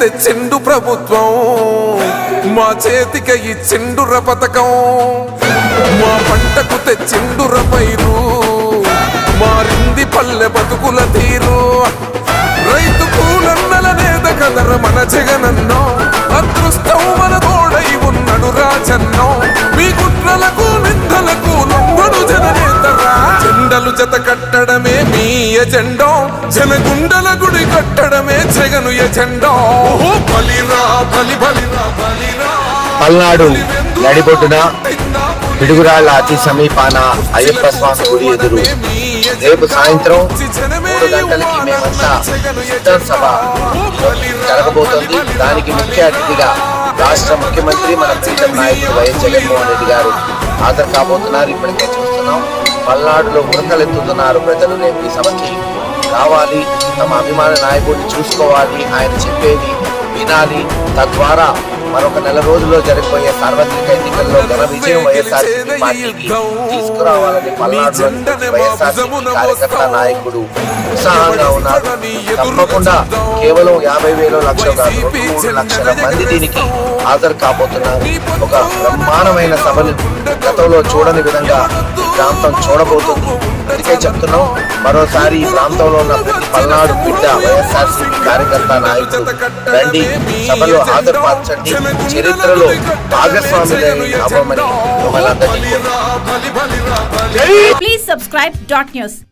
తెచ్చిండు ప్రభుత్వం. మా చేతికి ఇచ్చిండుర పథకం. మా పంటకు తెచ్చిండుర పైరు. మారింది పల్లె బతుకుల తీరు. రైతు కూలన్నల నేత కదర మన జగనన్నో. అదృష్టం మన తోడై ఉన్నడు రాజన్నో. మీ కుట్రలకు నిందలకు లొంగడు జననేతరా జెండలు జత కట్టడమే మీ ఎజెండో. జనగుండల గుడి కట్టడం జగను ఎజెండో ఓహో బలిరా బలి బలిరా బలిరా. పల్నాడు నడిబొడ్డున పిడుగురాళ్ళ అతి సమీపాన అయ్యప్ప స్వామి గుడి ఎదురు రేపు సాయంత్రం మూడు గంటలకి మేమంతా సిద్ధం సభ జరగబోతోంది. దానికి ముఖ్య అతిథిగా రాష్ట్ర ముఖ్యమంత్రి మన ప్రీతం నాయకుడు వైఎస్ జగన్మోహన్ రెడ్డి గారు హాజరు కాబోతున్నారు. ఇప్పటికే చూస్తున్నాం. పల్నాడులో ఉరకలెత్తుతున్నారు ప్రజలు. రేపు ఈ సభకి రావాలి తమ అభిమాన నాయకుడిని చూసుకోవాలి. ఆయన చెప్పేది వినాలి. తద్వారా మరొక నెల రోజుల్లో జరిగిపోయే సార్వత్రిక ఎన్నికల్లో ఘన విజయం వైఎస్ఆర్ పార్టీకి తీసుకురావాలని పల్నాడు కార్యకర్త నాయకుడు ఉత్సాహంగా ఉన్నారు. తప్పకుండా కేవలం యాభై వేల లక్షలు మూడు లక్షల మంది దీనికి హాజరు కాబోతున్నారు. ఒక బ్రహ్మాండమైన సభను గతంలో చూడని విధంగా ఈ ప్రాంతం చూడబోతుంది. అందుకే చెప్తున్నాం మరోసారి ఈ ప్రాంతంలో ఉన్న ప్రతి పల్నాడు బిడ్డ వైఎస్ఆర్సీపీ కార్యకర్త నాయకుడు రండి సభలో హాజరుపరచండి. చరిత్రలో భాగస్వాములని అవ్వమని మిమ్మల్ని అందరినీ బలిరా బలి బలిరా బలి